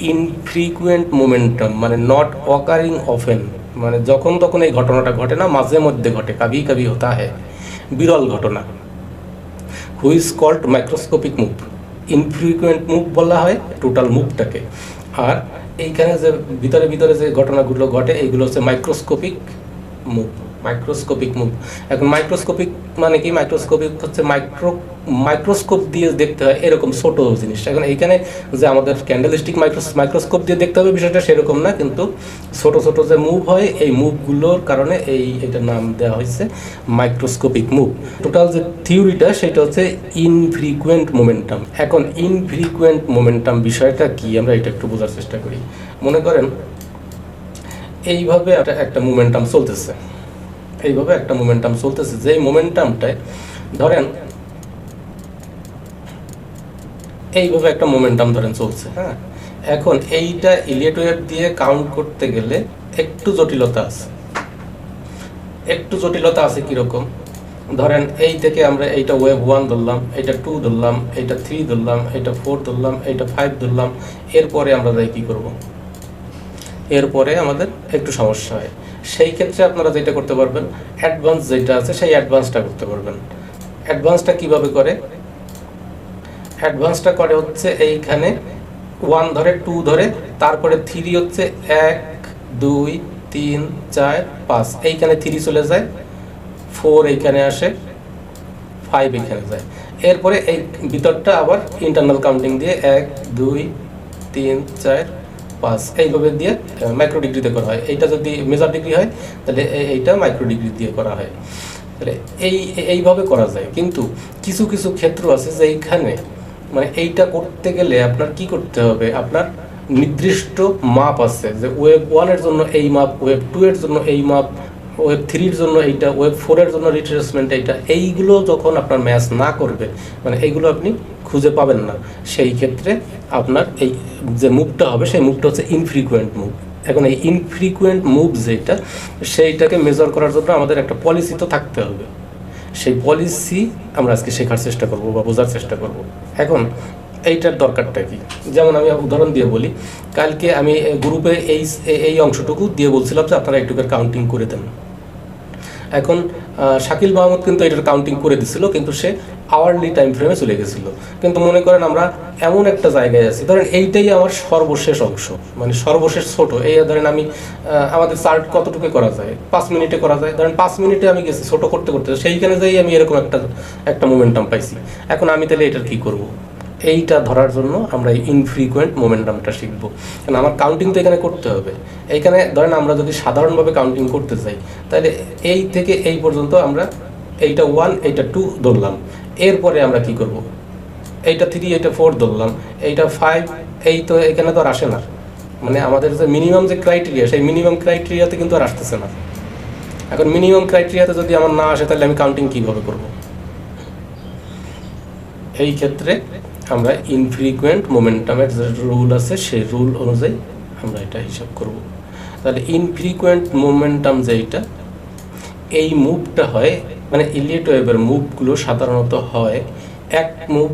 Infrequent momentum মানে not occurring often মানে যখন তখন এই ঘটনাটা ঘটে না, মাঝে মধ্যে ঘটে কাবি কাবি হতা হয় বিরল ঘটনা। Which is called microscopic move infrequent move বলা হয় টোটাল মুভটাকে আর এইখানে যে ভিতরে ভিতরে যে ঘটনাগুলো ঘটে এইগুলো হচ্ছে মাইক্রোস্কোপিক মুভ মাইক্রোস্কোপিক মুভ এখন মাইক্রোস্কোপিক মানে কি? মাইক্রোস্কোপিক হচ্ছে মাইক্রো মাইক্রোস্কোপ দিয়ে দেখতে হয় এরকম ছোট জিনিস এখন এইখানে যে আমাদের ক্যান্ডেলস্টিক মাইক্রো মাইক্রোস্কোপ দিয়ে দেখতে হবে বিষয়টা সেরকম না, কিন্তু ছোট ছোট যে মুভ হয়, এই মুভগুলোর কারণে এই, এটার নাম দেওয়া হয়েছে মাইক্রোস্কোপিক মুভ টোটাল যে থিওরিটা সেটা হচ্ছে ইনফ্রিকুয়েন্ট মোমেন্টাম এখন ইনফ্রিকুয়েন্ট মোমেন্টাম বিষয়টা কি? আমরা এটা একটু বোঝার চেষ্টা করি। মনে করেন, এইভাবে একটা- মোমেন্টাম চলতেছে। এইভাবে একটা মোমেন্টাম চলতেছে। যে মোমেন্টামটায় ধরেন, এইভাবে একটা মোমেন্টাম ধরেন চলছে হ্যাঁ? এখন এইটা ইলিয়েট ওয়েভ দিয়ে কাউন্ট করতে গেলে একটু জটিলতা আছে। একটু জটিলতা আছে কীরকম? ধরেন, এই থেকে আমরা এইটা ওয়েভ ওয়ান ধরলাম, এইটা টু ধরলাম, এইটা থ্রি ধরলাম, এইটা ফোর ধরলাম, এইটা ফাইভ ধরলাম, এরপরে আমরা যাই কি করব? এরপরে আমাদের একটু সমস্যা হয়। সেই ক্ষেত্রে আপনারা যেটা করতে পারবেন অ্যাডভান্স যেটা আছে সেই অ্যাডভান্সটা করতে পারবেন। অ্যাডভান্সটা কীভাবে করে? অ্যাডভান্সটা করে হচ্ছে এইখানে ওয়ান ধরে টু ধরে, তারপরে থ্রি হচ্ছে এক, দুই, তিন, চার, পাঁচ। এইখানে থ্রি চলে যায় ফোর এইখানে আসে ফাইভ এখানে যায়। এরপরে এই ভিতরটা আবার ইন্টারনাল কাউন্টিং দিয়ে এক, দুই, তিন, চার পাঁচ এইভাবে দিয়ে মাইক্রো ডিগ্রিতে করা হয়। এইটা যদি মেজার ডিগ্রি হয়, তাহলে এইটা মাইক্রো ডিগ্রি দিয়ে করা হয়। তাহলে এই, এইভাবে করা যায়। কিন্তু কিছু কিছু ক্ষেত্র আছে যে এইখানে মানে এইটা করতে গেলে আপনার কি করতে হবে? আপনার নির্দিষ্ট মাপ আছে যে ওয়েব ওয়ানের জন্য এই মাপ ওয়েব টু এর জন্য এই মাপ ওয়েব থ্রির জন্য এইটা ওয়েব ফোরের জন্য রিট্রেসমেন্ট এইটা, এইগুলো যখন আপনার ম্যাচ না করবে মানে এইগুলো আপনি খুঁজে পাবেন না। সেই ক্ষেত্রে আপনার এই যে মুভটা হবে, সেই মুভটা হচ্ছে ইনফ্রিকুয়েন্ট মুভ এখন এই ইনফ্রিকুয়েন্ট মুভ যেটা, সেইটাকে মেজার করার জন্য আমাদের একটা পলিসি তো থাকতে হবে। সেই পলিসি আমরা আজকে শেখার চেষ্টা করব বা বোঝার চেষ্টা করব। এখন এইটার দরকারটা কি? যেমন আমি উদাহরণ দিয়ে বলি, কালকে আমি গ্রুপে এই এই অংশটুকু দিয়ে বলছিলাম যে আপনারা একটুকের কাউন্টিং করে দেন। এখন শাকিল মাহমুদ কিন্তু এটার কাউন্টিং করে দিছিল, কিন্তু সে আওয়ারলি টাইম ফ্রেমে চলে গেছিল। কিন্তু মনে করেন আমরা এমন একটা জায়গায় আছি, ধরেন এইটাই আমার সর্বশেষ অংশ মানে সর্বশেষ ছোট। এই ধরেন আমি আমাদের চার্ট কতটুকু করা যায়? পাঁচ মিনিটে করা যায়। ধরেন পাঁচ মিনিটে আমি গেছি, ছোট করতে করতে, সেইখানে যাই আমি এরকম একটা একটা মোমেন্টাম পাইছি। এখন আমি তাহলে এটার কি করব? এইটা ধরার জন্য আমরা এই ইনফ্রিকুয়েন্ট মোমেন্টামটা শিখব। কারণ আমার কাউন্টিং তো এখানে করতে হবে। এইখানে ধরেন আমরা যদি সাধারণভাবে কাউন্টিং করতে চাই, তাহলে এই থেকে এই পর্যন্ত আমরা এইটা ওয়ান এইটা টু ধরলাম। এরপরে আমরা কি করব? এইটা থ্রি এইটা ফোর ধরলাম। এইটা ফাইভ এই তো এখানে তো আর আসে না। মানে আমাদের যে মিনিমাম যে ক্রাইটেরিয়া সেই মিনিমাম ক্রাইটেরিয়াতে কিন্তু আর আসতেছে না। এখন মিনিমাম ক্রাইটেরিয়াতে যদি আমার না আসে, তাহলে আমি কাউন্টিং কীভাবে করব? এই ক্ষেত্রে আমরা ইনফ্রিকুয়েন্ট মোমেন্টামের যে রুল আছে সেই রুল অনুযায়ী আমরা এটা হিসাব করব। তাহলে ইনফ্রিকুয়েন্ট মোমেন্টাম যেইটা, এই মুভটা হয় মানে ইলিয়েট ওয়েভের মুভগুলো সাধারণত হয়, এক মুভ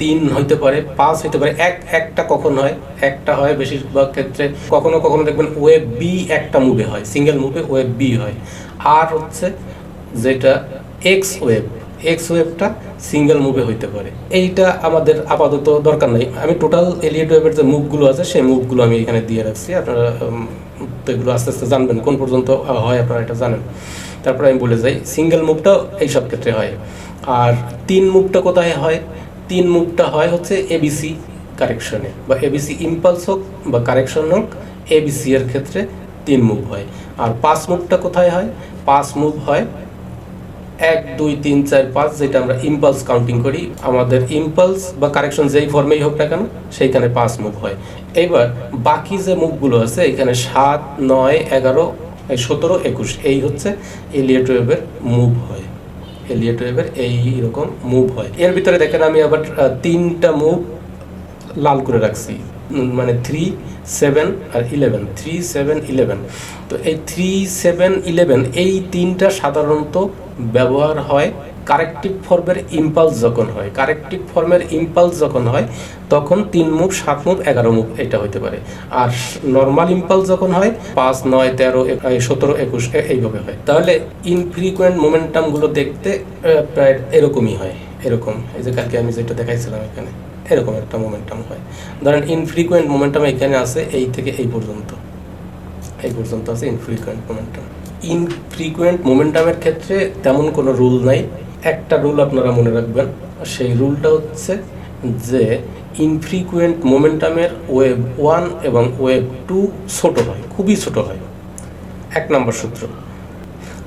তিন হইতে পারে, পাঁচ হইতে পারে, এক, একটা কখন হয়, একটা হয় বেশিরভাগ ক্ষেত্রে, কখনো কখনো দেখবেন ওয়েব বি একটা মুভে হয় সিঙ্গেল মুভে ওয়েব বি হয়। আর হচ্ছে যেটা এক্স ওয়েব এক্স ওয়েবটা সিঙ্গেল মুভে হইতে পারে। এইটা আমাদের আপাতত দরকার নাই। আমি টোটাল এলিয়েট ওয়েবের যে মুভগুলো আছে, সেই মুভগুলো আমি এখানে দিয়ে রাখছি। আপনারা তো এগুলো আস্তে আস্তে জানবেন, কোন পর্যন্ত হয় আপনারা এটা জানেন। তারপরে আমি বলে যাই সিঙ্গেল মুভটাও এইসব ক্ষেত্রে হয়। আর তিন মুভটা কোথায় হয়? তিন মুভটা হয় হচ্ছে এবিসি কারেকশনে বা এবিসি ইম্পালস হোক বা কারেকশন হোক এবিসি এর ক্ষেত্রে তিন মুভ হয়। আর পাঁচ মুভটা কোথায় হয়? পাঁচ মুভ হয় এক, দুই, তিন, চার, পাঁচ, যেটা আমরা ইম্পালস কাউন্টিং করি, আমাদের ইম্পালস বা কারেকশন যেই ফর্মেই হোক না কেন, সেইখানে পাঁচ মুভ হয়। এইবার বাকি যে মুভগুলো আছে, এখানে সাত, নয়, এগারো সতেরো, একুশ, এই হচ্ছে এলিয়েট ওয়েভের মুভ হয়। এলিয়েট ওয়েভের এই রকম মুভ হয়। এর ভিতরে দেখেন আমি আবার তিনটা মুভ লাল করে রাখছি। মানে থ্রি সেভেন আর ইলেভেন থ্রি সেভেন ইলেভেন তো এই থ্রি সেভেন ইলেভেন এই তিনটা সাধারণত ব্যবহার হয় কারেক্টিভ ফর্মের ইম্পালস যখন হয় কারেক্টিভ ফর্মের ইম্পালস যখন হয়, তখন তিন মুভ সাত মুভ এগারো মুভ এটা হতে পারে। আর নর্মাল ইম্পালস যখন হয়, পাঁচ, নয়, তেরো সতেরো, একুশ এইভাবে হয়। তাহলে ইনফ্রিকুয়েন্ট মোমেন্টামগুলো দেখতে প্রায় এরকমই হয়, এরকম। এই যে কালকে আমি যেটা দেখাইছিলাম এখানে, এরকম একটা মোমেন্টাম হয়। ধরেন ইনফ্রিকুয়েন্ট মোমেন্টাম এখানে আছে এই থেকে এই পর্যন্ত এই পর্যন্ত আছে ইনফ্রিকুয়েন্ট মোমেন্টাম ইনফ্রিকুয়েন্ট মোমেন্টামের ক্ষেত্রে তেমন কোনো রুল নাই। একটা রুল আপনারা মনে রাখবেন, সেই রুলটা হচ্ছে যে ইনফ্রিকুয়েন্ট মোমেন্টামের ওয়েভ ওয়ান এবং ওয়েভ টু ছোট হয়, খুবই ছোট হয়। এক নম্বর সূত্র।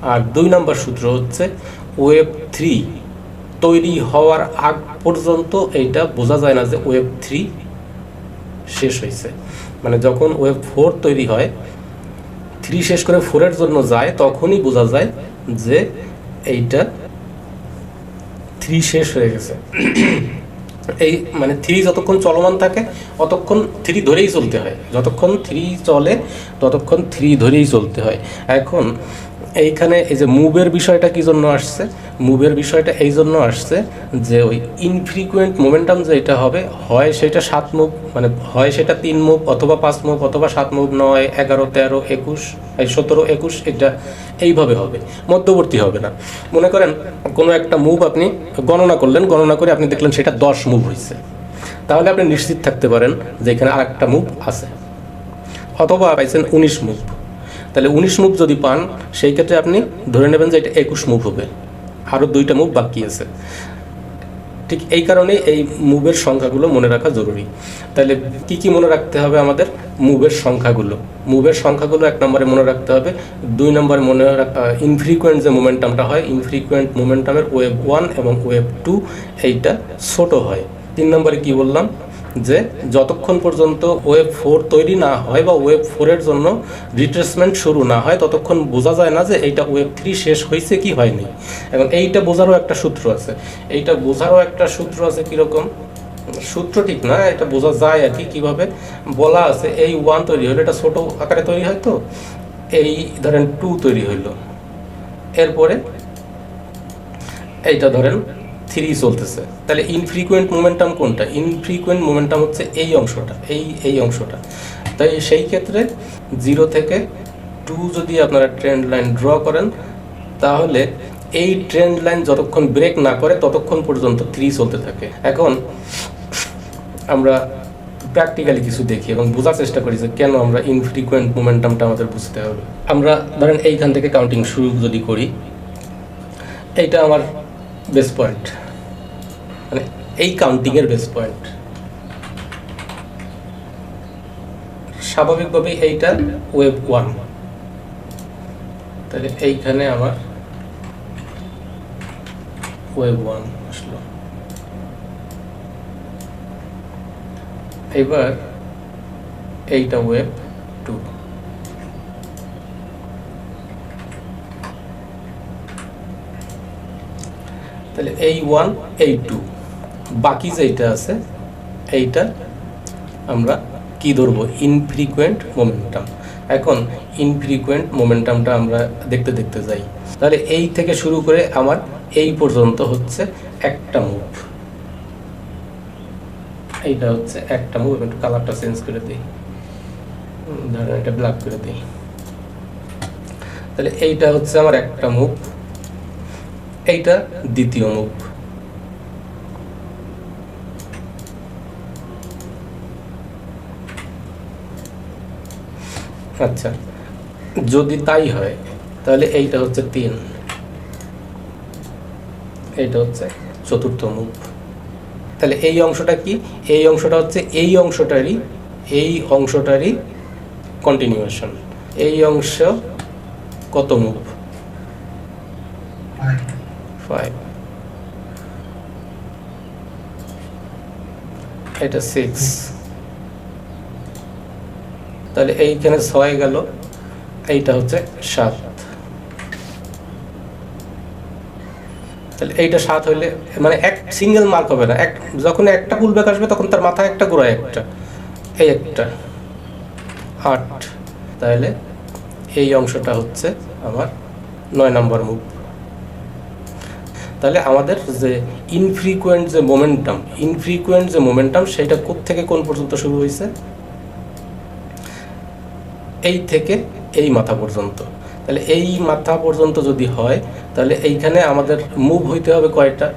আর দুই নম্বর সূত্র হচ্ছে ওয়েভ থ্রি তৈরি হওয়ার আগ পর্যন্ত এইটা বোঝা যায় না যে ওয়েব থ্রি শেষ হয়েছে। মানে যখন ওয়েব ফোর তৈরি হয় থ্রি শেষ করে ফোরের জন্য যায়, তখনই বোঝা যায় যে এইটা থ্রি শেষ হয়ে গেছে। এই মানে থ্রি যতক্ষণ চলমান থাকে, অতক্ষণ থ্রি ধরেই চলতে হয়। যতক্ষণ থ্রি চলে, ততক্ষণ থ্রি ধরেই চলতে হয়। এখন এইখানে এই যে মুভের বিষয়টা কি জন্য আসছে? মুভের বিষয়টা এই জন্য আসছে যে ওই ইনফ্রিকুয়েন্ট মোমেন্টাম যে এটা হবে, হয় সেটা সাত মুভ মানে হয় সেটা তিন মুভ অথবা পাঁচ মুভ অথবা সাত মুভ নয়, এগারো, তেরো, একুশ সতেরো, একুশ, এটা এইভাবে হবে, মধ্যবর্তী হবে না। মনে করেন কোনো একটা মুভ আপনি গণনা করলেন, গণনা করে আপনি দেখলেন সেটা দশ মুভ হয়েছে তাহলে আপনি নিশ্চিত থাকতে পারেন যে এখানে আর একটা মুভ আছে। অথবা পাইছেন উনিশ মুভ তাহলে উনিশ মুভ যদি পান, সেই ক্ষেত্রে আপনি ধরে নেবেন যে এটা একুশ মুভ হবে। আরও দুইটা মুভ বাকি আছে। ঠিক এই কারণে এই মুভের সংখ্যাগুলো মনে রাখা জরুরি। তাহলে কি কি মনে রাখতে হবে আমাদের? মুভের সংখ্যাগুলো। মুভের সংখ্যাগুলো এক নম্বরে মনে রাখতে হবে। দুই নম্বরে মনে রাখা ইনফ্রিকুয়েন্ট যে মোমেন্টামটা হয় ইনফ্রিকুয়েন্ট মোমেন্টামের ওয়েব ওয়ান এবং ওয়েব টু এইটা ছোট হয়। তিন নম্বরে কি বললাম? যে যতক্ষণ পর্যন্ত ওয়েব ফোর তৈরি না হয় বা ওয়েব ফোরের জন্য রিট্রেসমেন্ট শুরু না হয়, ততক্ষণ বোঝা যায় না যে এইটা ওয়েব থ্রি শেষ হয়েছে কি হয়নি। এবং এইটা বোঝারও একটা সূত্র আছে। এইটা বোঝারও একটা সূত্র আছে কীরকম? সূত্র ঠিক না, এটা বোঝা যায় আর কি কীভাবে? বলা আছে এই ওয়ান তৈরি হলো, এটা ছোটো আকারে তৈরি হয় তো? এই ধরেন টু তৈরি হইল এরপরে এইটা ধরেন থ্রি চলতেছে। তাহলে ইনফ্রিকুয়েন্ট মোমেন্টাম কোনটা? ইনফ্রিকুয়েন্ট মোমেন্টাম হচ্ছে এই অংশটা, এই এই অংশটা। তাই সেই ক্ষেত্রে জিরো থেকে টু যদি আপনারা ট্রেন্ড লাইন ড্র করেন, তাহলে এই ট্রেন্ড লাইন যতক্ষণ ব্রেক না করে, ততক্ষণ পর্যন্ত থ্রি চলতে থাকে। এখন আমরা প্র্যাকটিক্যালি কিছু দেখি এবং বোঝার চেষ্টা করি যে কেন আমরা ইনফ্রিকুয়েন্ট মোমেন্টামটা আমাদের বুঝতে হবে। আমরা ধরেন এইখান থেকে কাউন্টিং শুরু যদি করি, এইটা আমার বেস পয়েন্ট মানে এই কাউন্টিং এর বেস পয়েন্ট স্বাভাবিকভাবে এইটা ওয়েব ওয়ান তাহলে এইখানে আমার ওয়েব ওয়ান আসলো। এবার এইটা ওয়েব টু তাহলে এই ওয়ান এই টু বাকি যেটা আছে, এইটা আমরা কি ধরবো? ইনফ্রিকুয়েন্ট মোমেন্টাম এখন ইনফ্রিকুয়েন্ট মোমেন্টামটা আমরা দেখতে দেখতে যাই। তাহলে এই থেকে শুরু করে আমার এই পর্যন্ত হচ্ছে একটা মুভ এইটা হচ্ছে একটা মুভ একটু কালারটা চেঞ্জ করে দিই। ধরেন এটা ব্ল্যাক করে দিই। তাহলে এইটা হচ্ছে আমার একটা মুভ এইটা দ্বিতীয় মুভ আচ্ছা যদি তাই হয় তাহলে এইটা হচ্ছে তিন। এইটা হচ্ছে চতুর্থ মুভ তাহলে এই অংশটা কি? এই অংশটা হচ্ছে এই অংশটারই এই অংশটারই কন্টিনিউয়েশন এই অংশ কত মুভ ফাইভ এটা সিক্স তাহলে এইখানে ছয় গেল, এইটা হচ্ছে সাত। তাহলে এইটা সাত হইলে মানে এক সিঙ্গেল মার্ক হবে না, এক যখন একটা পুল ব্যাক আসবে তখন তার মাথায় একটা গোড়ায় একটা, এই একটা। আট, তাহলে এই অংশটা হচ্ছে আমার নয় নম্বর মুভ তাহলে আমাদের যে ইনফ্রিকুয়েন্ট যে মোমেন্টাম ইনফ্রিকুয়েন্ট যে মোমেন্টাম সেটা থেকে কোন পর্যন্ত শুরু হয়েছে এই থেকে এই মাথা পর্যন্ত। তাহলে এই মাথা পর্যন্ত যদি হয়, তাহলে এইখানে আমাদের মুভ হইতে হবে কয়টা?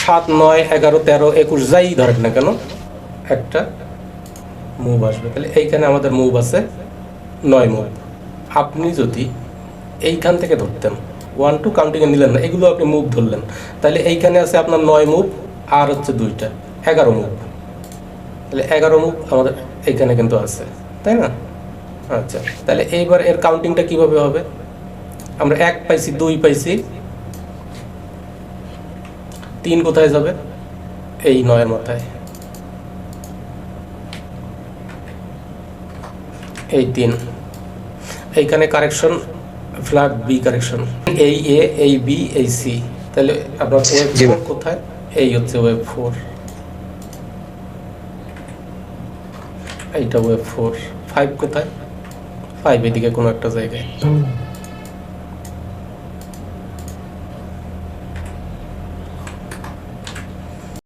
সাত, নয়, এগারো, তেরো, একুশ, যাই ধরেন না কেন, একটা মুভ আসবে। তাহলে এইখানে আমাদের মুভ আছে নয় মুভ আপনি যদি এইখান থেকে ধরতেন ওয়ান টু কাউন্টিংয়ে নিলেন না, এগুলো আপনি মুভ ধরলেন, তাহলে এইখানে আছে আপনার নয় মুভ আর হচ্ছে দুইটা, এগারো মুভ তাহলে এগারো মুভ আমাদের এইখানে কিন্তু আছে, তাই না? আচ্ছা তাহলে এইবার এর কাউন্টিংটা কীভাবে হবে? আমরা এক পাইছি দুই পাইছি। তিন কোথায় যাবে? এই নয়ের মাথায়। এই তিন। এইখানে কারেকশন ফ্ল্যাট বি কারেকশন এই এ এই বি এই সি তাহলে আপনার ওয়েব। কোথায়? এই হচ্ছে ওয়েব ফোর এইটা ওয়েব ফোর ফাইভ কোথায়? ফাইভ এদিকে কোনো একটা জায়গায়।